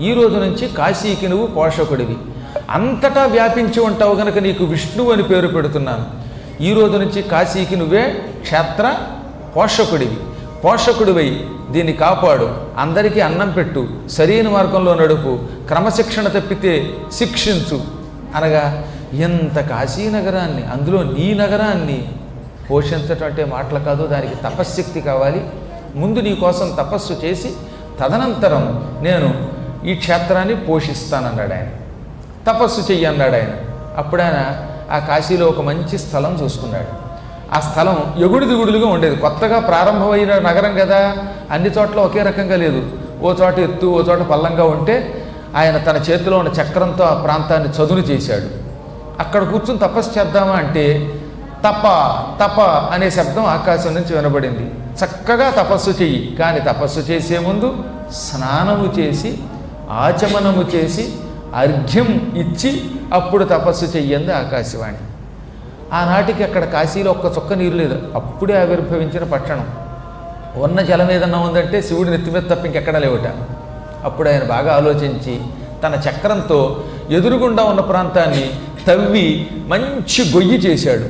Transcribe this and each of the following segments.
ఈ రోజు నుంచి కాశీకి నువ్వు పోషకుడివి. అంతటా వ్యాపించి ఉంటావు గనక నీకు విష్ణువు అని పేరు పెడుతున్నాను. ఈ రోజు నుంచి కాశీకి నువ్వే క్షేత్ర పోషకుడివి. పోషకుడివై దీన్ని కాపాడు. అందరికీ అన్నం పెట్టు. సరైన మార్గంలో నడుపు. క్రమశిక్షణ తప్పితే శిక్షించు. అనగా ఎంత కాశీ నగరాన్ని అందులో నీ నగరాన్ని పోషించటం అంటే మాటలు కాదు దానికి తపశ్శక్తి కావాలి. ముందు నీ కోసం తపస్సు చేసి తదనంతరం నేను ఈ క్షేత్రాన్ని పోషిస్తానన్నాడు ఆయన. తపస్సు చెయ్యి అన్నాడు ఆయన. అప్పుడు ఆయన ఆ కాశీలో ఒక మంచి స్థలం చూసుకున్నాడు. ఆ స్థలం ఎగుడు దిగుడులుగా ఉండేది. కొత్తగా ప్రారంభమైన నగరం కదా. అన్ని చోట్ల ఒకే రకంగా లేదు. ఓ చోట ఎత్తు ఓ చోట పల్లంగా ఉంటే ఆయన తన చేతిలో ఉన్న చక్రంతో ఆ ప్రాంతాన్ని చదును చేశాడు. అక్కడ కూర్చుని తపస్సు చేద్దామా అంటే తప తప అనే శబ్దం ఆకాశం నుంచి వినబడింది. చక్కగా తపస్సు చెయ్యి. కానీ తపస్సు చేసే ముందు స్నానము చేసి ఆచమనము చేసి అర్ఘ్యం ఇచ్చి అప్పుడు తపస్సు చెయ్యంది ఆకాశవాణి. ఆనాటికి అక్కడ కాశీలో ఒక్క చుక్క నీరు లేదు. అప్పుడే ఆవిర్భవించిన పట్టణం. ఉన్న జలం ఏదన్నా ఉందంటే శివుడి నెత్తి మీద తప్ప ఇంకెక్కడా లేవుట. అప్పుడు ఆయన బాగా ఆలోచించి తన చక్రంతో ఎదురుగుండా ఉన్న ప్రాంతాన్ని తవ్వి మంచి గొయ్యి చేశాడు.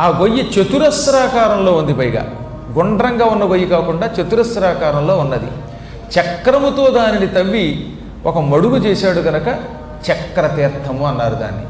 ఆ గొయ్యి చతురస్రాకారంలో ఉంది పైగా. గుండ్రంగా ఉన్న గొయ్యి కాకుండా చతురస్రాకారంలో ఉన్నది. చక్రముతో దానిని తవ్వి ఒక మడుగు చేశాడు గనక చక్రతీర్థము అన్నారు దాన్ని.